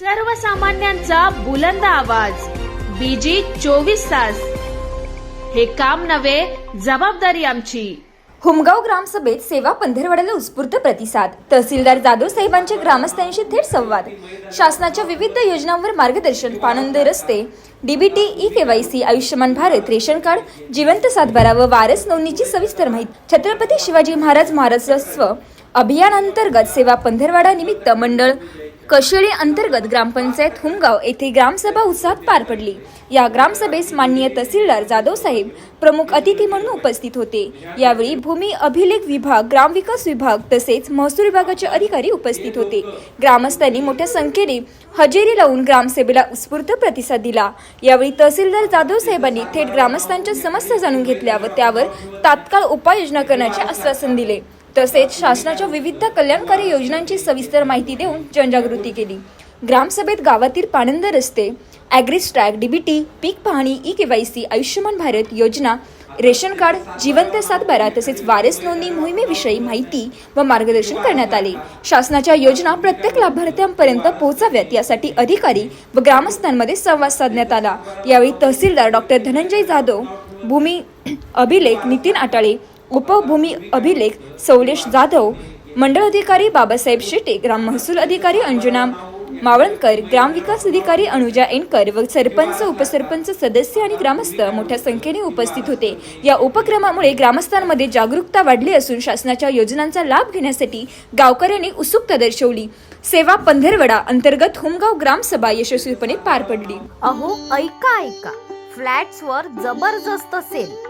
सर्वसामान्यांचा बुलंद आवाज. बीजी चोवीस तास. हे काम नव्हे जबाबदारी आमची. हुमगाव ग्रामसभेत सेवा पंधरवड्याला उत्स्फूर्त प्रतिसाद. तहसीलदार जाधव साहेबांचे ग्रामस्थांशी थेट संवाद. शासनाच्या विविध योजनांवर मार्गदर्शन पानंद रस्ते DBT e KYC Ayushman Bharat ration card जिवंत सातबारा व वारस नोंदणीची सविस्तर माहिती. छत्रपती शिवाजी महाराज महाराजस्व अभियानांतर्गत सेवा पंधरवाडा निमित्त मंडळ कशेळी अंतर्गत ग्रामपंचायत हुमगाव येथे ग्रामसभा उत्साहात पार पडली. या ग्रामसभेस माननीय तहसीलदार जाधव साहेब प्रमुख अतिथी म्हणून उपस्थित होते. यावेळी भूमी अभिलेख विभाग ग्रामविकास विभाग तसेच महसूल विभागाचे अधिकारी उपस्थित होते. ग्रामस्थांनी मोठ्या संख्येने हजेरी लावून ग्रामसभेला उत्स्फूर्त प्रतिसाद दिला. यावेळी तहसीलदार जाधव साहेबांनी थेट ग्रामस्थांच्या समस्या जाणून घेतल्या व त्यावर तात्काळ उपाययोजना करण्याचे आश्वासन दिले. तसेच शासनाच्या विविध कल्याणकारी योजनांची सविस्तर माहिती देऊन जनजागृती केली. ग्रामसभेत गावातील पाणंद रस्ते ॲग्रिस्ट्रॅक डीबीटी पीक पाहणी e K Y C Ayushman Bharat योजना रेशन कार्ड जिवंत सातबारा तसेच वारस नोंदणी मोहिमेविषयी माहिती व मार्गदर्शन करण्यात आले. शासनाच्या योजना प्रत्येक लाभार्थ्यांपर्यंत पोहोचाव्यात यासाठी अधिकारी व ग्रामस्थांमध्ये संवाद साधण्यात आला. यावेळी तहसीलदार डॉक्टर धनंजय जाधव भूमी अभिलेख नितीन आटाळे उपभूमी अभिलेख सौलेश जाधव मंडळ अधिकारी बाबासाहेब शेटे ग्राम महसूल अधिकारी अंजुना मावळणकर ग्रामविकास अधिकारी अनुजा एनकर व सरपंच उपसरपंच सदस्य आणि ग्रामस्थ मोठ्या संख्येने उपस्थित होते. या उपक्रमामुळे ग्रामस्थांमध्ये जागरूकता वाढली असून शासनाच्या योजनांचा लाभ घेण्यासाठी गावकऱ्यांनी उत्सुकता दर्शवली. सेवा पंधरवडा अंतर्गत हुमगाव ग्रामसभा यशस्वीपणे पार पडली. अहो ऐका ऐका. फ्लॅट्सवर जबरदस्त sale.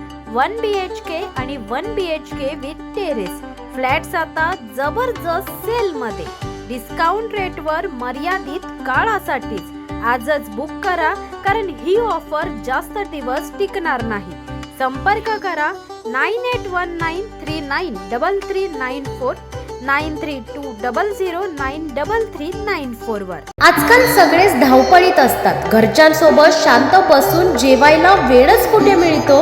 one B H K आणि one B H K with terrace flats आता जबरदस्त सेलमध्ये डिस्काउंट रेटवर मर्यादित काळासाठीच. आजच बुक करा कारण ही ऑफर जास्त दिवस टिकणार नाही. संपर्क करा nine eight one nine three nine double three nine four nine three two double zero nine double three nine four वर. आजकाल सगळेच धावपळीत असतात. घरच्यांसोबत शांत बसून जेवायला वेळच कुठे मिळतो?